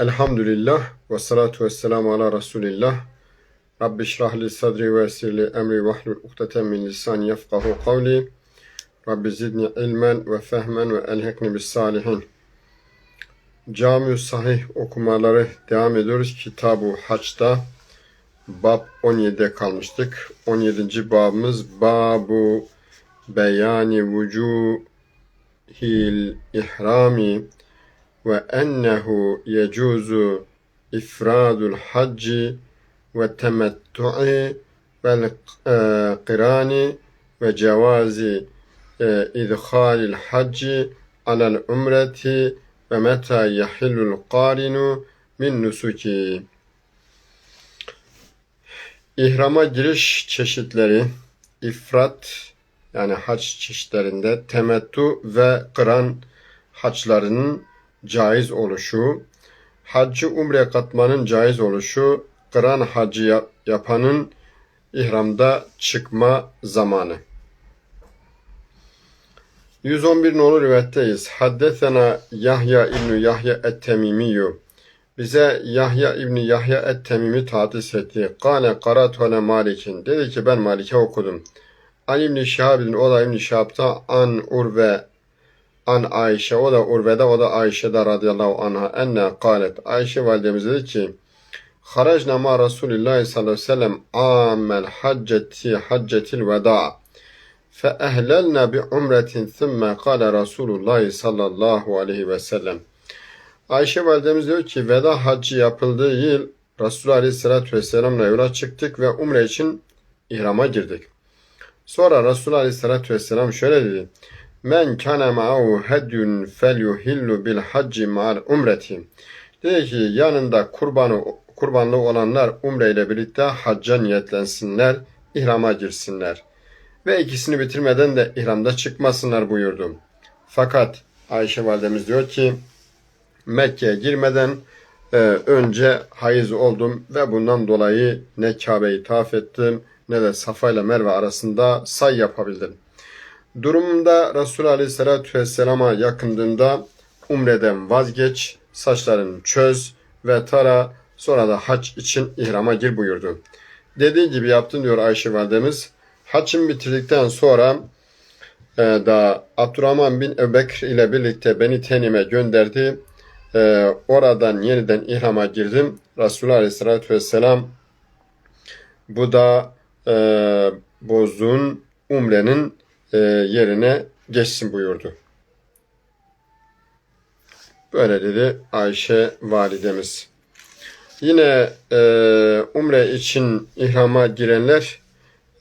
Elhamdülillah ve salatu ve selamu ala Resulillah. Rabbi şrah li sadri ve essirli emri ve hlul ukdeten min lisani yefkahu kavli. Rabbi zidni ilmen ve fehmen ve elhekni bis salihin. Cami Sahih okumaları devam ediyoruz. Kitab-ı Haç'ta bab 17'de kalmıştık. 17. babımız Babu Beyani Vucuhil İhrami ve ennehu yecuzu ifradul hacci ve temettu'i vel qirani ve cevazi idhalil hacci alel umreti ve meta yahillul qarinu min nusuki. İhrama giriş çeşitleri ifrat yani hac çeşitlerinde temettu ve kıran haçlarının caiz oluşu, haccı umre katmanın caiz oluşu, kıran hacı yap- yapanın ihramda çıkma zamanı. 111 nolu rivayetteyiz. Haddesena Yahya İbni Yahya et-Temimiyyü. Bize Yahya İbni Yahya et-Temimi tahsis etti. Kale karatu ale Malik'in. Dedi ki ben Malik'e okudum. An İbni Şihab'in o da İbni Şihab'ta an Urve an Ayşe o da Urve'de o da Ayşe'de radıyallahu anha enne kalet Ayşe validemiz dedi ki Harajna ma Resulillahi sallallahu aleyhi ve sellem amel hacceti haccetil veda fe ehlelna bi umretin thumme kale Resulullah sallallahu aleyhi ve sellem Ayşe validemiz diyor ki veda haccı yapıldığı yıl Resulullah aleyhissalatü vesselamla yola çıktık ve umre için ihrama girdik. Sonra Resulullah aleyhissalatü vesselam şöyle dedi. Men kana ma'ahu hedyun felyuhillu bil hacci ma'al umreti. Dedi ki yanında kurbanı kurbanlı olanlar umre ile birlikte hacca niyetlensinler, ihrama girsinler. Ve ikisini bitirmeden de ihramda çıkmasınlar buyurdu. Fakat Ayşe validemiz diyor ki Mekke'ye girmeden e, önce hayız oldum ve bundan dolayı ne Kabe'yi tavaf ettim ne de Safa ile Merve arasında say yapabildim. Durumda Resul Aleyhisselatü Vesselam'a yakındığında umreden vazgeç, saçlarını çöz ve tara sonra da hac için ihrama gir buyurdu. Dediği gibi yaptın diyor Ayşe validemiz. Haccını bitirdikten sonra e, da Abdurrahman bin Ebubekir ile birlikte beni tenime gönderdi. E, oradan yeniden ihrama girdim. Resulullah Aleyhisselatü Vesselam bu da e, bozduğun umrenin e, yerine geçsin buyurdu. Böyle dedi Ayşe validemiz. Yine e, umre için ihrama girenler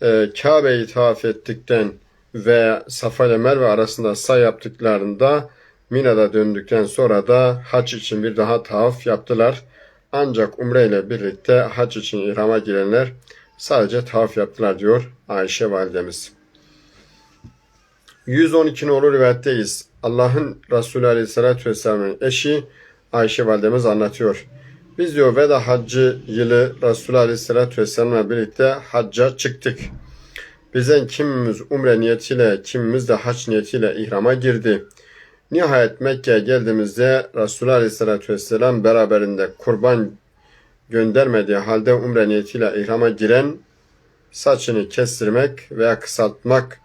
e, Kabe'yi tavaf ettikten ve Safa ile Merve arasında say yaptıklarında Mina'da döndükten sonra da hac için bir daha tavaf yaptılar. Ancak umre ile birlikte hac için ihrama girenler sadece tavaf yaptılar diyor Ayşe validemiz. 112 nolu rivayetteyiz. Allah'ın Resulü Aleyhisselatü Vesselam'ın eşi Ayşe validemiz anlatıyor. Biz diyor veda haccı yılı Resulü Aleyhisselatü Vesselam'la birlikte hacca çıktık. Bizden kimimiz umre niyetiyle, kimimiz de hac niyetiyle ihrama girdi. Nihayet Mekke'ye geldiğimizde Resulü Aleyhisselatü Vesselam beraberinde kurban göndermediği halde umre niyetiyle ihrama giren saçını kestirmek veya kısaltmak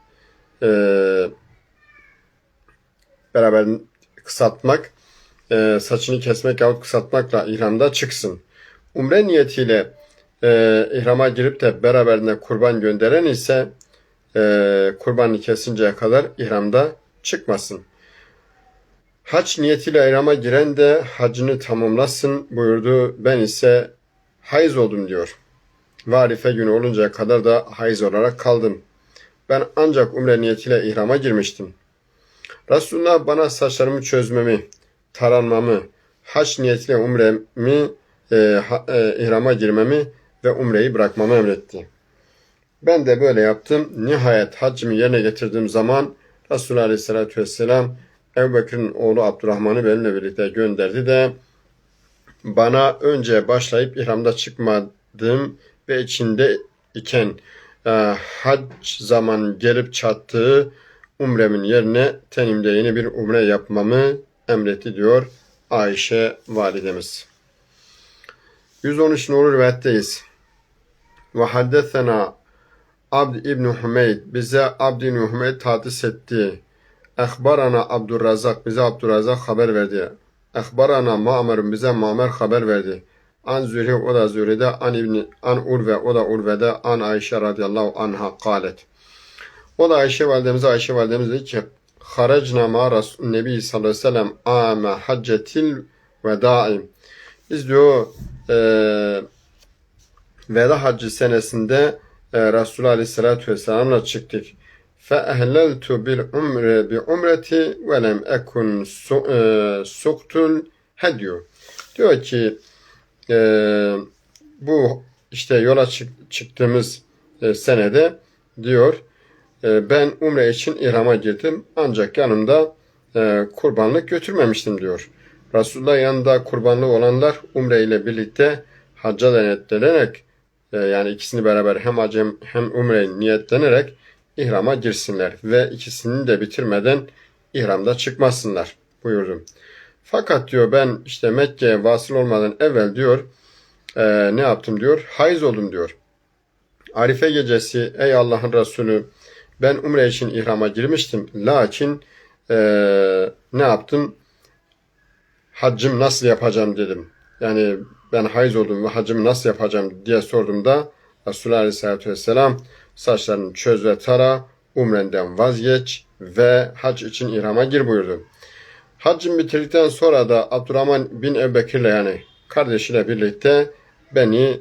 e, beraber kısaltmak e, saçını kesmek yahut kısaltmakla ihramda çıksın. Umre niyetiyle e, ihrama girip de beraberinde kurban gönderen ise e, kurbanı kesinceye kadar ihramda çıkmasın. Hac niyetiyle ihrama giren de hacını tamamlasın buyurdu. Ben ise hayız oldum diyor. Varife günü oluncaya kadar da hayız olarak kaldım. Ben ancak umre niyetiyle ihrama girmiştim. Resulullah bana saçlarımı çözmemi, taranmamı, haç niyetiyle umremi, e, ha, e, ihrama girmemi ve umreyi bırakmamı emretti. Ben de böyle yaptım. Nihayet haccımı yerine getirdiğim zaman Resulullah Aleyhisselatü Vesselam Ebu Bekir'in oğlu Abdurrahman'ı benimle birlikte gönderdi de bana önce başlayıp ihramda çıkmadım ve içinde iken e, hac zaman gelip çattığı umremin yerine tenimde yeni bir umre yapmamı emretti diyor Ayşe validemiz. 113 nolu rivayetteyiz. Ve haddesena Abd İbni Hümeyd bize Abd İbni Hümeyd hadis etti. Ehbarana Abdurrazak bize Abdurrazak haber verdi. Ehbarana Ma'mer'un bize Ma'mer haber verdi. An Zühri o da Zühri'de, an, İbni, an Urve o da Urve'de, an Ayşe radıyallahu anha kalet. O da Ayşe validemize, Ayşe validemiz dedi ki, Haracna ma Resul Nebi sallallahu aleyhi ve sellem ame haccetil vedai. Biz diyor e, veda haccı senesinde e, Resulullah aleyhissalatü vesselamla çıktık. Fe ehleltu bil umre bi umreti ve lem ekun e, suktul hediyor. Diyor ki e, bu işte yola çık- çıktığımız e, senede diyor e, ben umre için ihrama girdim ancak yanımda e, kurbanlık götürmemiştim diyor. Resulullah yanında kurbanlık olanlar umre ile birlikte hacca denetlenerek e, yani ikisini beraber hem hac hem, hem umre niyetlenerek ihrama girsinler ve ikisini de bitirmeden ihramda çıkmasınlar buyurdu. Fakat diyor ben işte Mekke'ye vasıl olmadan evvel diyor e, ne yaptım diyor hayız oldum diyor. Arife gecesi ey Allah'ın Resulü ben umre için ihrama girmiştim. Lakin e, ne yaptım? Haccım nasıl yapacağım dedim. Yani ben hayız oldum ve hacımı nasıl yapacağım diye sorduğumda Resulullah Aleyhisselatü Vesselam saçlarını çöz ve tara, umrenden vazgeç ve hac için ihrama gir buyurdu. Haccım bitirdikten sonra da Abdurrahman bin Ebubekir'le yani kardeşiyle birlikte beni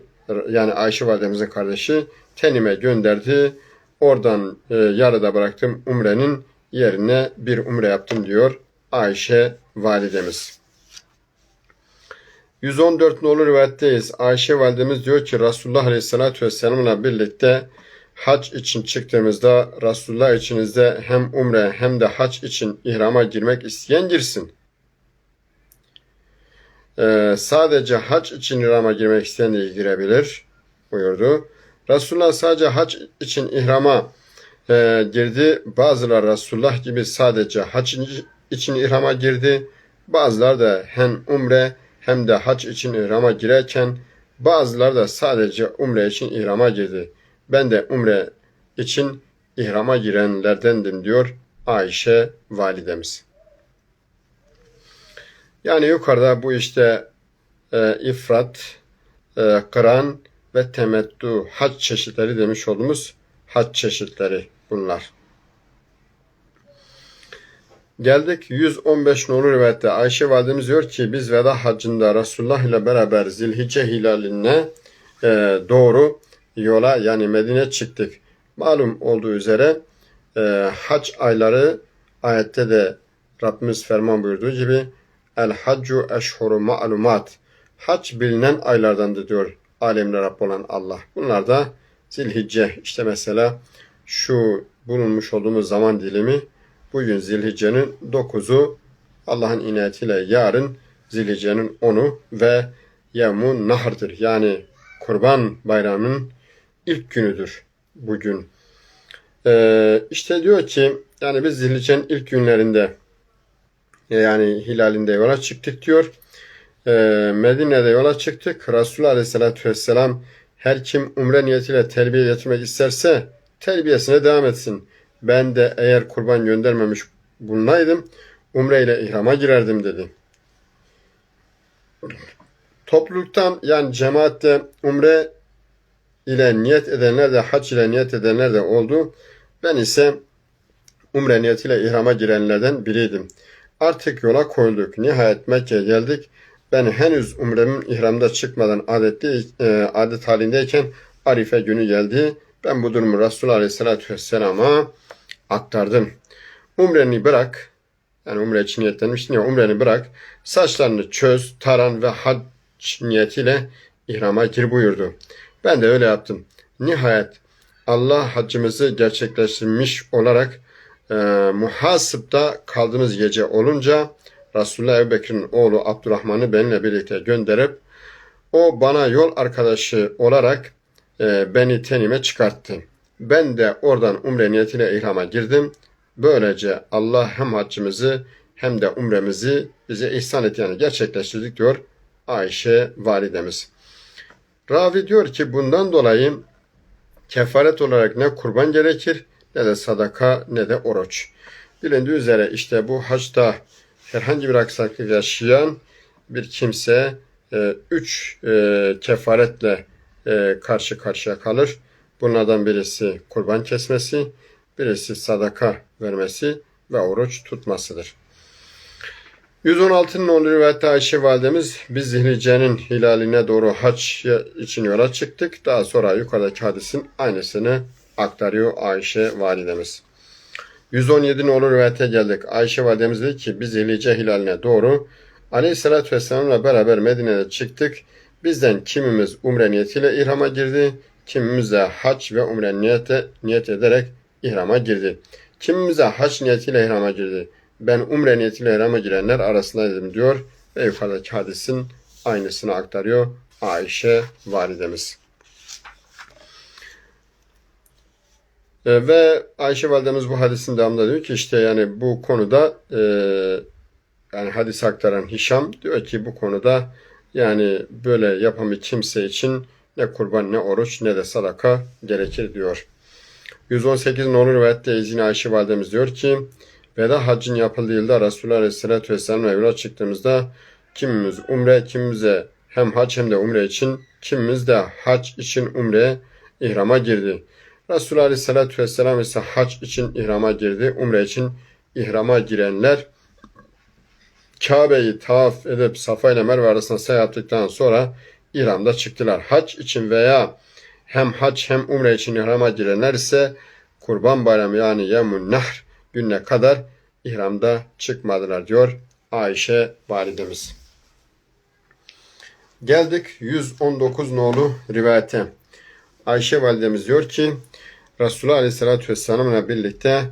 yani Ayşe validemizin kardeşi tenime gönderdi. Oradan e, yarıda bıraktım umrenin yerine bir umre yaptım diyor Ayşe validemiz. 114 nolu rivayetteyiz. Ayşe validemiz diyor ki Resulullah Aleyhisselatü Vesselam'la birlikte hac için çıktığımızda Resulullah içinizde hem umre hem de hac için ihrama girmek isteyen girsin. Ee, sadece hac için ihrama girmek isteyen de girebilir buyurdu. Resulullah sadece hac için ihrama e, girdi. Bazıları Resulullah gibi sadece hac için ihrama girdi. Bazıları da hem umre hem de hac için ihrama girerken bazıları da sadece umre için ihrama girdi. Ben de umre için ihrama girenlerdendim diyor Ayşe validemiz. Yani yukarıda bu işte e, ifrat, e, kıran ve temettu hac çeşitleri demiş olduğumuz hac çeşitleri bunlar. Geldik 115 nolu rivayette Ayşe validemiz diyor ki biz veda haccında Resulullah ile beraber Zilhicce hilaline e, doğru yola yani Medine çıktık. Malum olduğu üzere e, hac ayları ayette de Rabbimiz ferman buyurduğu gibi El haccu eşhuru ma'lumat Hac bilinen aylardandır diyor alemle Rabb olan Allah. Bunlar da Zilhicce işte mesela şu bulunmuş olduğumuz zaman dilimi bugün Zilhicce'nin 9'u Allah'ın inayetiyle yarın Zilhicce'nin 10'u ve Yevmun Nahr'dır. Yani Kurban Bayramı'nın ilk günüdür bugün. Ee, işte diyor ki yani biz Zilhicce'nin ilk günlerinde yani hilalinde yola çıktık diyor. Ee, Medine'de yola çıktık. Resulullah Aleyhisselatü Vesselam her kim umre niyetiyle terbiye getirmek isterse terbiyesine devam etsin. Ben de eğer kurban göndermemiş bulunaydım umre ile ihrama girerdim dedi. Topluluktan yani cemaatte umre ile niyet edenler de hac ile niyet edenler de oldu. Ben ise umre niyetiyle ihrama girenlerden biriydim. Artık yola koyulduk. Nihayet Mekke'ye geldik. Ben henüz umremin ihramda çıkmadan adetli, e, adet halindeyken Arife günü geldi. Ben bu durumu Resulullah Aleyhisselatü Vesselam'a aktardım. Umreni bırak. Yani umre için niyetlenmiştin ya umreni bırak. Saçlarını çöz, taran ve hac niyetiyle ihrama gir buyurdu. Ben de öyle yaptım. Nihayet Allah haccımızı gerçekleştirmiş olarak e, muhasıpta kaldığımız gece olunca Resulullah Ebu oğlu Abdurrahman'ı benimle birlikte gönderip o bana yol arkadaşı olarak e, beni tenime çıkarttı. Ben de oradan umre niyetiyle ihrama girdim. Böylece Allah hem haccımızı hem de umremizi bize ihsan etti yani gerçekleştirdik diyor Ayşe validemiz. Ravi diyor ki bundan dolayı kefaret olarak ne kurban gerekir ne de sadaka ne de oruç. Bilindiği üzere işte bu haçta herhangi bir aksaklık yaşayan bir kimse e, üç e, kefaretle e, karşı karşıya kalır. Bunlardan birisi kurban kesmesi, birisi sadaka vermesi ve oruç tutmasıdır. 116'nın 10. rivayette Ayşe validemiz biz Zihnice'nin hilaline doğru haç için yola çıktık. Daha sonra yukarıdaki hadisin aynısını aktarıyor Ayşe validemiz. 117 olur rivayete geldik. Ayşe validemiz dedi ki biz Zihnice hilaline doğru Aleyhisselatü Vesselam'la beraber Medine'de çıktık. Bizden kimimiz umre niyetiyle ihrama girdi, kimimiz de hac ve umre niyete, niyet ederek ihrama girdi. Kimimiz de hac niyetiyle ihrama girdi. Ben umre niyetiyle ihrama girenler arasındaydım diyor ve yukarıdaki hadisin aynısını aktarıyor Ayşe validemiz. E, ve Ayşe validemiz bu hadisin devamında diyor ki işte yani bu konuda e, yani hadis aktaran Hişam diyor ki bu konuda yani böyle yapan bir kimse için ne kurban ne oruç ne de sadaka gerekir diyor. 118 nolu rivayette İzin Ayşe validemiz diyor ki Veda haccın yapıldığı yılda Resulullah Aleyhisselatü Vesselam'la yola çıktığımızda kimimiz umre, kimimize hem hac hem de umre için, kimimiz de hac için umreye ihrama girdi. Resulullah Aleyhisselatü Vesselam ise hac için ihrama girdi. Umre için ihrama girenler Kabe'yi tavaf edip Safa ile Merve arasında say yaptıktan sonra İhram'da çıktılar. Hac için veya hem hac hem umre için ihrama girenler ise Kurban Bayramı yani Yemun Nahr gününe kadar ihramda çıkmadılar diyor Ayşe validemiz. Geldik 119 nolu rivayete. Ayşe validemiz diyor ki Resulullah Aleyhisselatü Vesselam'la birlikte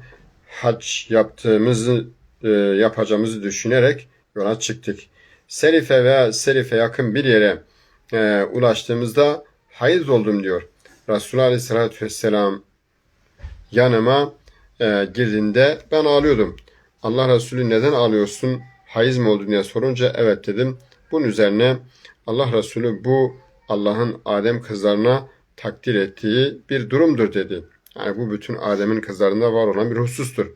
hac yaptığımızı e, yapacağımızı düşünerek yola çıktık. Serife veya Serife yakın bir yere e, ulaştığımızda hayız oldum diyor. Resulullah Aleyhisselatü Vesselam yanıma e, girdiğinde ben ağlıyordum. Allah Resulü neden ağlıyorsun? Hayız mı oldu diye sorunca evet dedim. Bunun üzerine Allah Resulü bu Allah'ın Adem kızlarına takdir ettiği bir durumdur dedi. Yani bu bütün Adem'in kızlarında var olan bir husustur.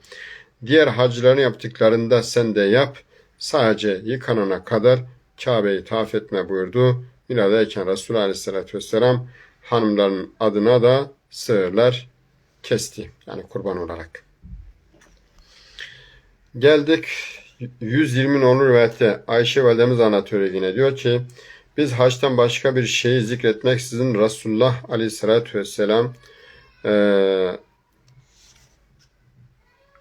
Diğer hacıların yaptıklarında sen de yap. Sadece yıkanana kadar Kabe'yi tavaf etme buyurdu. Miladayken Resulullah Aleyhisselatü Vesselam hanımların adına da sığırlar kesti. Yani kurban olarak. Geldik 120 olur rivayette Ayşe validemiz anlatıyor yine diyor ki biz haçtan başka bir şeyi zikretmeksizin Resulullah aleyhissalatü vesselam e,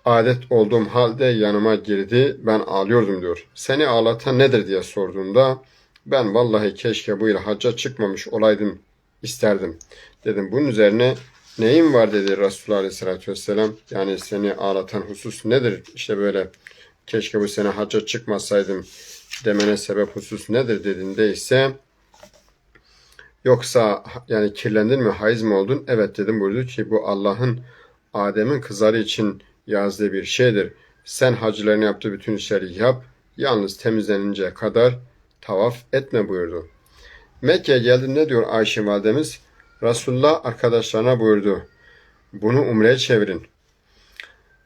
adet olduğum halde yanıma girdi. Ben ağlıyordum diyor. Seni ağlatan nedir diye sorduğumda ben vallahi keşke bu yıl hacca çıkmamış olaydım isterdim. Dedim bunun üzerine neyin var dedi Resulullah Aleyhisselatü Vesselam. Yani seni ağlatan husus nedir? İşte böyle keşke bu sene hacca çıkmasaydım demene sebep husus nedir dediğinde ise yoksa yani kirlendin mi hayız mı oldun? Evet dedim buyurdu ki bu Allah'ın Adem'in kızları için yazdığı bir şeydir. Sen hacılarını yaptığı bütün işleri yap. Yalnız temizleninceye kadar tavaf etme buyurdu. Mekke'ye geldi ne diyor Ayşe validemiz? Resulullah arkadaşlarına buyurdu. Bunu umreye çevirin.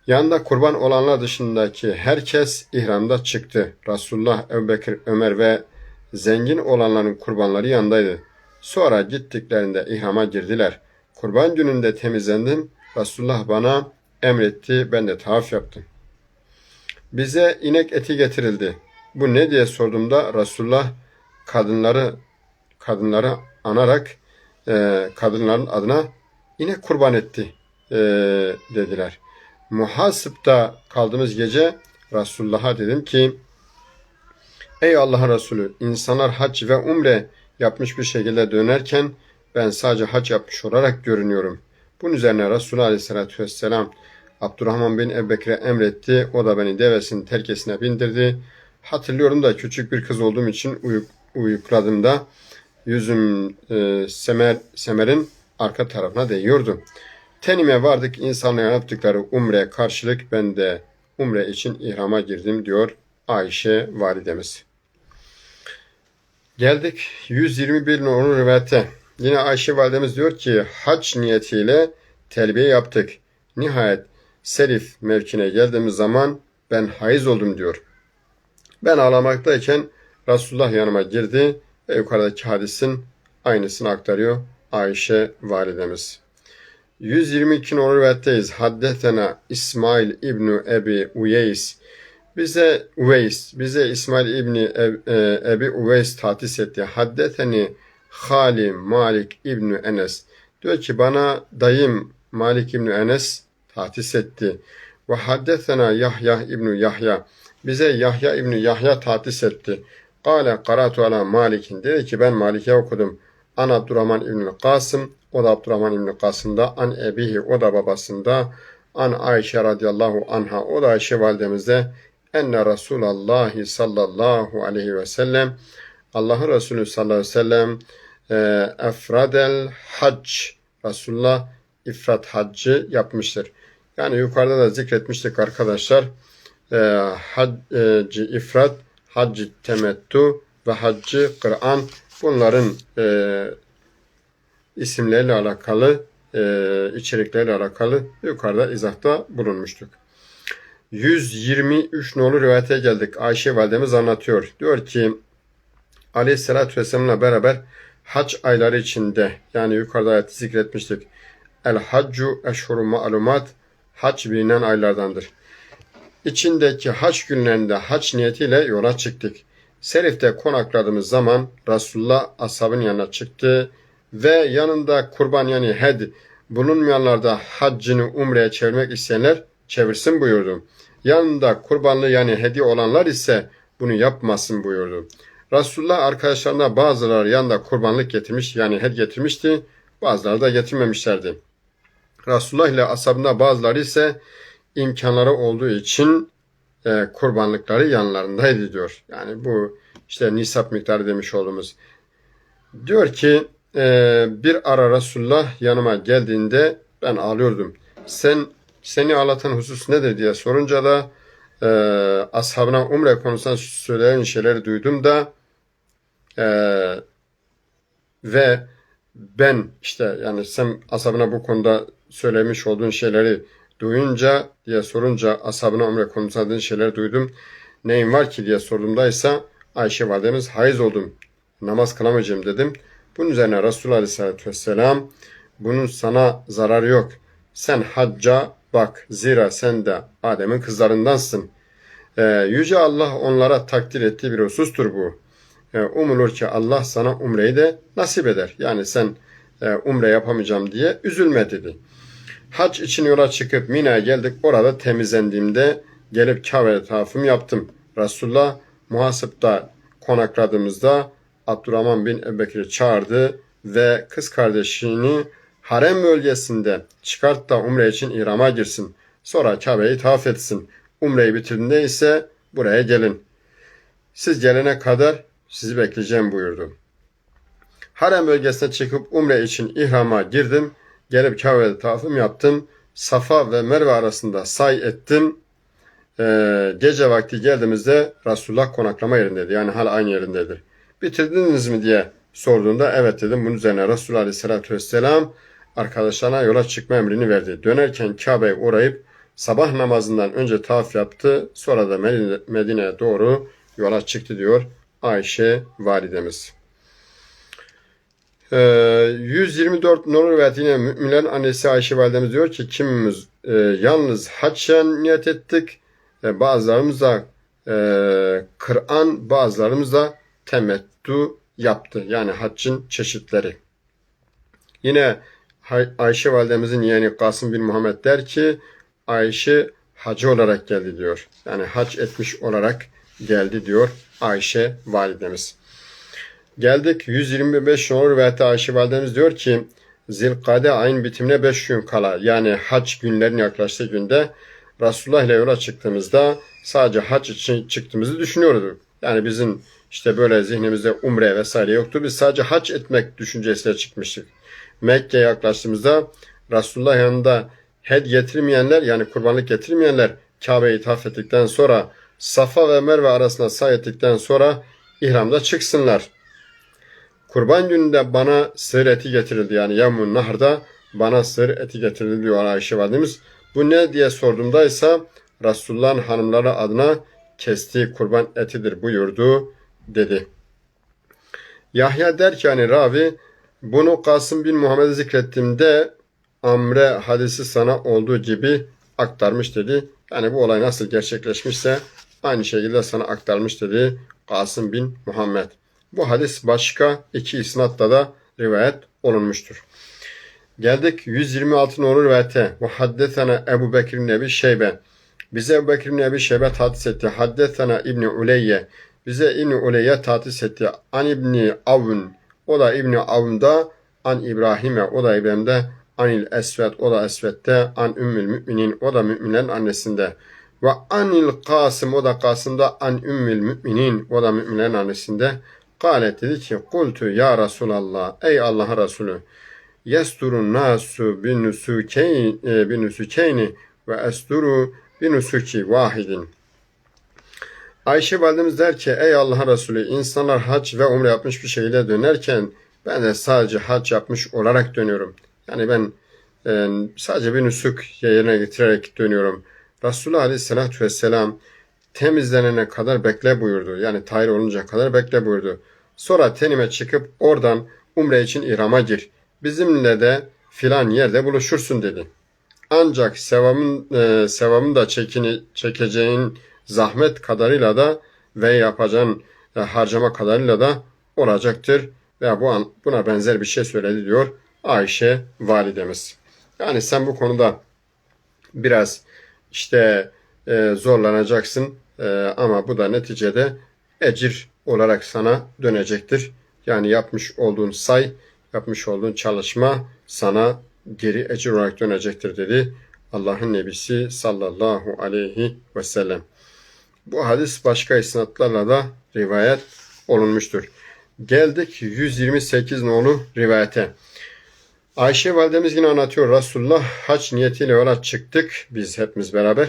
Yanında kurban olanlar dışındaki herkes ihramda çıktı. Resulullah, Ebubekir, Ömer ve zengin olanların kurbanları yanındaydı. Sonra gittiklerinde ihrama girdiler. Kurban gününde temizlendim. Resulullah bana emretti. Ben de tavaf yaptım. Bize inek eti getirildi. Bu ne diye sorduğumda Resulullah kadınları kadınları anarak e, kadınların adına inek kurban etti e, dediler. Muhasıpta kaldığımız gece Resulullah'a dedim ki Ey Allah Resulü insanlar hac ve umre yapmış bir şekilde dönerken ben sadece hac yapmış olarak görünüyorum. Bunun üzerine Resulullah Aleyhisselatü Vesselam Abdurrahman bin Ebubekir'e emretti. O da beni devesinin terkesine bindirdi. Hatırlıyorum da küçük bir kız olduğum için uyuk, uyukladığımda yüzüm e, semer, semerin arka tarafına değiyordu. Tenime vardık insanların yaptıkları umre karşılık ben de umre için ihrama girdim diyor Ayşe validemiz. Geldik 121 numaralı rivayete. Yine Ayşe validemiz diyor ki hac niyetiyle telbiye yaptık. Nihayet Serif mevkine geldiğimiz zaman ben hayız oldum diyor. Ben ağlamaktayken Resulullah yanıma girdi yukarıdaki hadisin aynısını aktarıyor Ayşe validemiz. 122 numaralı rivayetteyiz. Haddetena İsmail İbni Ebi Uyeys. Bize Uveys, bize İsmail İbni e, Ebi Uveys tahtis etti. Haddeteni Hali Malik İbni Enes. Diyor ki bana dayım Malik İbni Enes tahtis etti. Ve haddetena Yahya İbni Yahya. Bize Yahya İbni Yahya tahtis etti. Kale karatu ala Malik'in. Dedi ki ben Malik'e okudum. An Abdurrahman İbni Kasım. O da Abdurrahman İbni Kasım'da. An Ebihi. O da babasında. An Ayşe radıyallahu anha. O da Ayşe validemizde. Enne Resulallah sallallahu aleyhi ve sellem Allah'ın Resulü sallallahu aleyhi ve sellem e, efradel hac Resulullah ifrat haccı yapmıştır. Yani yukarıda da zikretmiştik arkadaşlar. E, haccı ifrat, haccı temettu ve haccı Kur'an bunların e, isimleriyle alakalı, e, içerikleriyle alakalı yukarıda izahta bulunmuştuk. 123 nolu rivayete geldik. Ayşe validemiz anlatıyor. Diyor ki Aleyhisselatü Vesselam'la beraber hac ayları içinde yani yukarıda ayeti zikretmiştik. El haccu eşhuru ma'lumat hac bilinen aylardandır. İçindeki hac günlerinde hac niyetiyle yola çıktık. Serif'te konakladığımız zaman Resulullah ashabın yanına çıktı ve yanında kurban yani hed bulunmayanlarda haccını umreye çevirmek isteyenler çevirsin buyurdu. Yanında kurbanlı yani hediye olanlar ise bunu yapmasın buyurdu. Resulullah arkadaşlarına bazıları yanında kurbanlık getirmiş yani hediye getirmişti. Bazıları da getirmemişlerdi. Resulullah ile ashabında bazıları ise imkanları olduğu için e, kurbanlıkları yanlarındaydı diyor. Yani bu işte nisap miktarı demiş olduğumuz. Diyor ki e, bir ara Resulullah yanıma geldiğinde ben ağlıyordum. Sen seni ağlatan husus nedir diye sorunca da e, ashabına umre konusunda söyleyen şeyleri duydum da e, ve ben işte yani sen ashabına bu konuda söylemiş olduğun şeyleri duyunca diye sorunca ashabına umre konusunda şeyleri duydum. Neyin var ki diye sorduğumda ise Ayşe validemiz hayız oldum. Namaz kılamayacağım dedim. Bunun üzerine Resulullah Aleyhisselatü Vesselam bunun sana zararı yok. Sen hacca bak zira sen de Adem'in kızlarındansın. Ee, Yüce Allah onlara takdir ettiği bir husustur bu. Ee, umulur ki Allah sana umreyi de nasip eder. Yani sen e, umre yapamayacağım diye üzülme dedi. Hac için yola çıkıp Mina'ya geldik. Orada temizlendiğimde gelip Kabe etrafım yaptım. Resulullah muhasıpta konakladığımızda Abdurrahman bin Ebubekir'i çağırdı ve kız kardeşini harem bölgesinde çıkart da umre için İram'a girsin. Sonra Kabe'yi tavaf etsin. Umreyi bitirdiğinde ise buraya gelin. Siz gelene kadar sizi bekleyeceğim buyurdu. Harem bölgesine çıkıp umre için ihrama girdim. Gelip Kabe'de tavafım yaptım. Safa ve Merve arasında say ettim. Ee, gece vakti geldiğimizde Resulullah konaklama yerindeydi. Yani hala aynı yerindedir. Bitirdiniz mi diye sorduğunda evet dedim. Bunun üzerine Resulullah Aleyhisselatü Vesselam arkadaşlarına yola çıkma emrini verdi. Dönerken Kabe'ye uğrayıp sabah namazından önce tavaf yaptı. Sonra da Medine- Medine'ye doğru yola çıktı diyor Ayşe validemiz. Ee, 124 numaralı rivayet yine müminlerin annesi Ayşe validemiz diyor ki kimimiz e, yalnız haccen niyet ettik. E, bazılarımız da e, Kur'an bazılarımız da temettu yaptı. Yani haccın çeşitleri. Yine Ayşe validemizin yeğeni Kasım bin Muhammed der ki Ayşe hacı olarak geldi diyor. Yani hac etmiş olarak geldi diyor Ayşe validemiz. Geldik 125 numaralı rivayette Ayşe validemiz diyor ki Zilkade ayın bitimine 5 gün kala yani hac günlerin yaklaştığı günde Resulullah ile yola çıktığımızda sadece hac için çıktığımızı düşünüyorduk. Yani bizim işte böyle zihnimizde umre vesaire yoktu. Biz sadece hac etmek düşüncesiyle çıkmıştık. Mekke'ye yaklaştığımızda Resulullah yanında hed getirmeyenler yani kurbanlık getirmeyenler Kabe'yi tavaf ettikten sonra Safa ve Merve arasında say ettikten sonra ihramda çıksınlar. Kurban gününde bana sığır eti getirildi. Yani Yevmun Nahr'da bana sığır eti getirildi diyor Ayşe validemiz. Bu ne diye sorduğumda ise Resulullah'ın hanımları adına kestiği kurban etidir buyurdu dedi. Yahya der ki hani ravi bunu Kasım bin Muhammed'e zikrettiğimde Amre hadisi sana olduğu gibi aktarmış dedi. Yani bu olay nasıl gerçekleşmişse aynı şekilde sana aktarmış dedi Kasım bin Muhammed. Bu hadis başka iki isnatla da rivayet olunmuştur. Geldik 126 numaralı rivayete. Ve haddesena Ebu Bekir Nebi Şeybe. Bize Ebu Bekir Nebi Şeybe tahsis etti. Haddesena İbni Uleyye. Bize İbni Uleyye tahsis etti. An İbni Avun. O da İbni Avun'da. An İbrahim'e. O da İbrahim'de. Anil Esved. O da Esved'de. An Ümmül Müminin. O da müminlerin annesinde. Ve anil Kasım. O da Kasım'da. An Ümmül Müminin. O da müminlerin annesinde. Galet dedi ki kultu ya Resulallah ey Allah'ın Resulü yesturun nasu binusukeyni binusukeyni ve esturu binusuki vahidin. Ayşe validemiz der ki ey Allah'ın Resulü insanlar hac ve umre yapmış bir şekilde dönerken ben de sadece hac yapmış olarak dönüyorum. Yani ben e, sadece bir nusuk yerine getirerek dönüyorum. Resulullah Aleyhisselatü Vesselam temizlenene kadar bekle buyurdu. Yani tahir olunca kadar bekle buyurdu. Sonra tenime çıkıp oradan umre için İram'a gir. Bizimle de filan yerde buluşursun dedi. Ancak sevabın, e, sevabın da çekini, çekeceğin zahmet kadarıyla da ve yapacağın e, harcama kadarıyla da olacaktır. Ve bu an, buna benzer bir şey söyledi diyor Ayşe validemiz. Yani sen bu konuda biraz işte e, zorlanacaksın e, ama bu da neticede ecir olarak sana dönecektir. Yani yapmış olduğun say, yapmış olduğun çalışma sana geri ecir olarak dönecektir dedi Allah'ın Nebisi sallallahu aleyhi ve sellem. Bu hadis başka isnatlarla da rivayet olunmuştur. Geldik 128 nolu rivayete. Ayşe validemiz yine anlatıyor. Resulullah haç niyetiyle yola çıktık biz hepimiz beraber.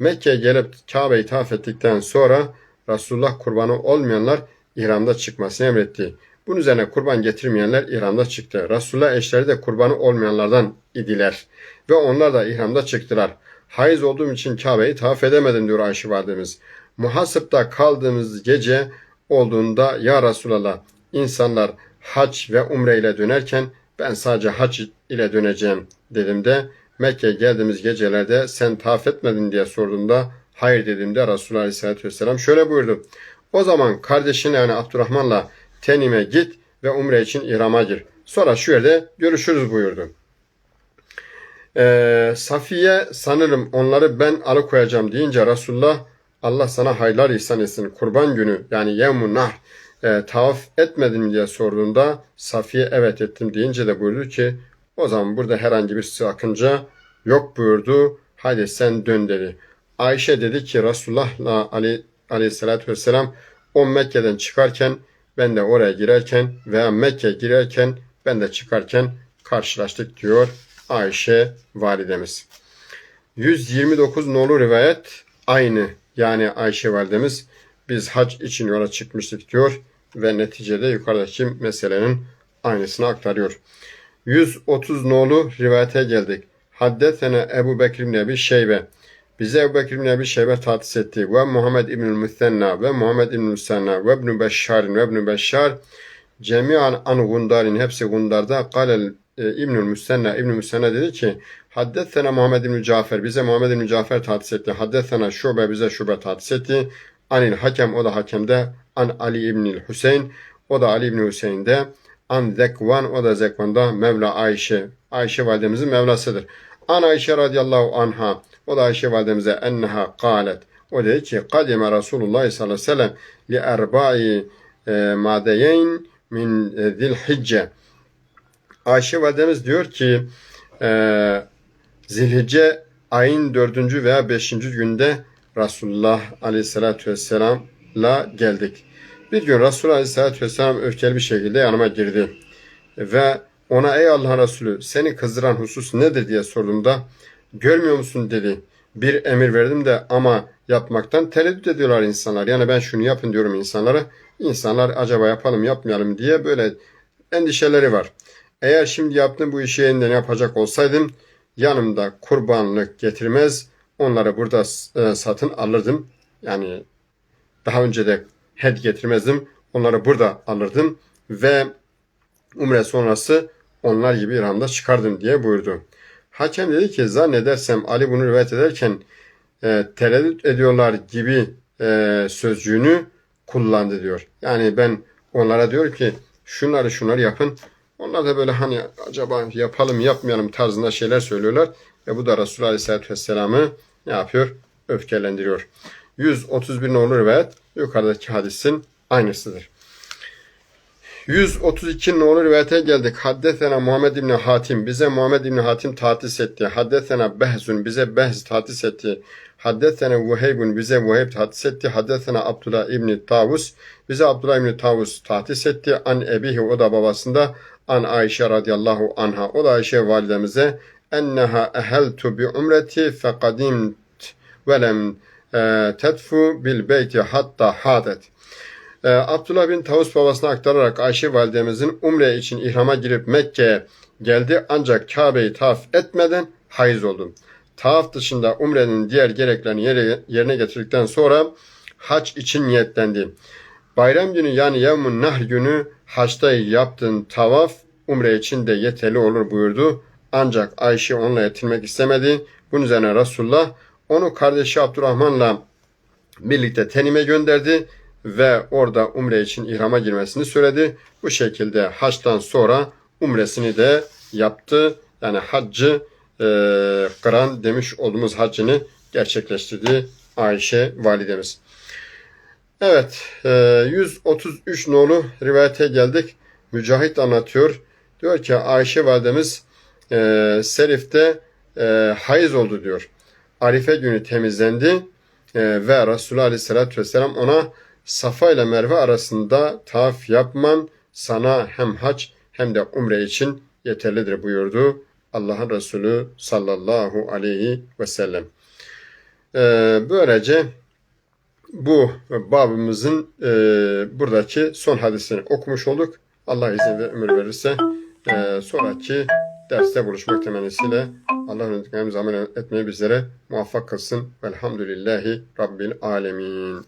Mekke'ye gelip Kabe'yi tavaf ettikten sonra Resulullah kurbanı olmayanlar ihramda çıkmasını emretti. Bunun üzerine kurban getirmeyenler ihramda çıktı. Resulullah eşleri de kurbanı olmayanlardan idiler. Ve onlar da ihramda çıktılar. Hayız olduğum için Kabe'yi tavaf edemedim diyor Ayşe validemiz. Muhasıpta kaldığımız gece olduğunda ya Resulallah insanlar hac ve umre ile dönerken ben sadece hac ile döneceğim dedim de Mekke'ye geldiğimiz gecelerde sen tavaf etmedin diye sorduğumda hayır dediğimde Resulullah Aleyhisselatü Vesselam şöyle buyurdu. O zaman kardeşin yani Abdurrahman'la tenime git ve umre için İram'a gir. Sonra şu yerde görüşürüz buyurdu. Ee, Safiye sanırım onları ben alıkoyacağım deyince Resulullah Allah sana hayırlar ihsan etsin. Kurban günü yani yevmun nahr e, tavaf etmedin diye sorduğunda Safiye evet ettim deyince de buyurdu ki o zaman burada herhangi bir sakınca yok buyurdu. Hadi sen dön dedi. Ayşe dedi ki Resulullah'la Ali, aleyhissalatü vesselam o Mekke'den çıkarken ben de oraya girerken veya Mekke girerken ben de çıkarken karşılaştık diyor Ayşe validemiz. 129 nolu rivayet aynı yani Ayşe validemiz biz hac için yola çıkmıştık diyor ve neticede yukarıdaki meselenin aynısını aktarıyor. 130 nolu rivayete geldik. Haddetene Ebu Bekir bin Ebi Şeybe. Bize Ebu Bekir bin Ebi Şeybe tahsis etti. Ve Muhammed İbnül Müthenna ve Muhammed İbnül Müsenna ve İbnü Beşşar'in ve İbnü Beşşar cemiyan an Gundar'in hepsi Gundar'da kalel e, İbnül Müsenna İbnül Müsenna dedi ki Haddethena Muhammed İbnü Cafer bize Muhammed İbnü Cafer tahsis etti. Haddethena Şube bize Şube tahsis etti. Anil Hakem o da Hakem'de. An Ali İbnül Hüseyin o da Ali İbni Hüseyin'de. An Zekvan o da Zekvan'da Mevla Ayşe. Ayşe validemizin Mevlasıdır. An Ayşe radıyallahu anha o da Ayşe validemize enneha kalet. O dedi ki kadime Resulullah sallallahu aleyhi ve sellem li erba'i e, madeyeyn min e, zilhicce. Ayşe validemiz diyor ki e, Zilhicce ayın dördüncü veya beşinci günde Resulullah aleyhissalatü vesselam'la geldik. Bir gün Resulullah aleyhissalatü vesselam öfkeli bir şekilde yanıma girdi. Ve ona ey Allah'ın Resulü seni kızdıran husus nedir diye sorduğumda görmüyor musun dedi. Bir emir verdim de ama yapmaktan tereddüt ediyorlar insanlar. Yani ben şunu yapın diyorum insanlara. İnsanlar acaba yapalım yapmayalım diye böyle endişeleri var. Eğer şimdi yaptığım bu işi yeniden yapacak olsaydım yanımda kurbanlık getirmez onları burada e, satın alırdım. Yani daha önce de hed getirmezdim. Onları burada alırdım ve umre sonrası onlar gibi İran'da çıkardım diye buyurdu. Hakem dedi ki zannedersem Ali bunu rivayet ederken e, tereddüt ediyorlar gibi e, sözcüğünü kullandı diyor. Yani ben onlara diyor ki şunları şunları yapın. Onlar da böyle hani acaba yapalım yapmayalım tarzında şeyler söylüyorlar. Ve bu da Resulullah Aleyhisselatü Vesselam'ı ne yapıyor? Öfkelendiriyor. 131 nolu rivayet yukarıdaki hadisin aynısıdır. 132 nolu rivayete geldik. Haddetena Muhammed İbni Hatim. Bize Muhammed İbni Hatim tahtis etti. Haddetena Behzun. Bize Behz tahtis etti. Haddetena Vuheybun. Bize Vuheyb tahtis etti. Haddetena Abdullah İbni Tavus. Bize Abdullah İbni Tavus tahtis etti. An ebihi. O da babasında. An Ayşe radıyallahu anha. O da Ayşe validemize. Enneha eheltu bi umreti fekadimt velem e, tedfu bil beyti hatta hadet. Ee, Abdullah bin Tavus babasına aktararak Ayşe validemizin umre için ihrama girip Mekke'ye geldi ancak Kabe'yi tavaf etmeden hayız oldu. Tavaf dışında umrenin diğer gereklerini yerine getirdikten sonra hac için niyetlendi. Bayram günü yani Yevmun Nahr günü haçta yaptığın tavaf umre için de yeterli olur buyurdu. Ancak Ayşe onunla yetinmek istemedi. Bunun üzerine Resulullah onu kardeşi Abdurrahman'la birlikte tenime gönderdi ve orada umre için ihrama girmesini söyledi. Bu şekilde haçtan sonra umresini de yaptı. Yani haccı e, kıran demiş olduğumuz haccını gerçekleştirdi Ayşe validemiz. Evet, e, 133 nolu rivayete geldik. Mücahit anlatıyor. Diyor ki Ayşe validemiz e, Serif'te e, hayız oldu diyor. Arife günü temizlendi e, ve Resulullah Aleyhisselatü Vesselam ona Safa ile Merve arasında tavaf yapman sana hem hac hem de umre için yeterlidir buyurdu Allah'ın Resulü sallallahu aleyhi ve sellem. E, böylece bu babımızın e, buradaki son hadisini okumuş olduk. Allah izin ve ömür verirse e, sonraki derste buluşmak temennisiyle Allah'ın önündeki amel etmeyi bizlere muvaffak kılsın. Velhamdülillahi Rabbil Alemin.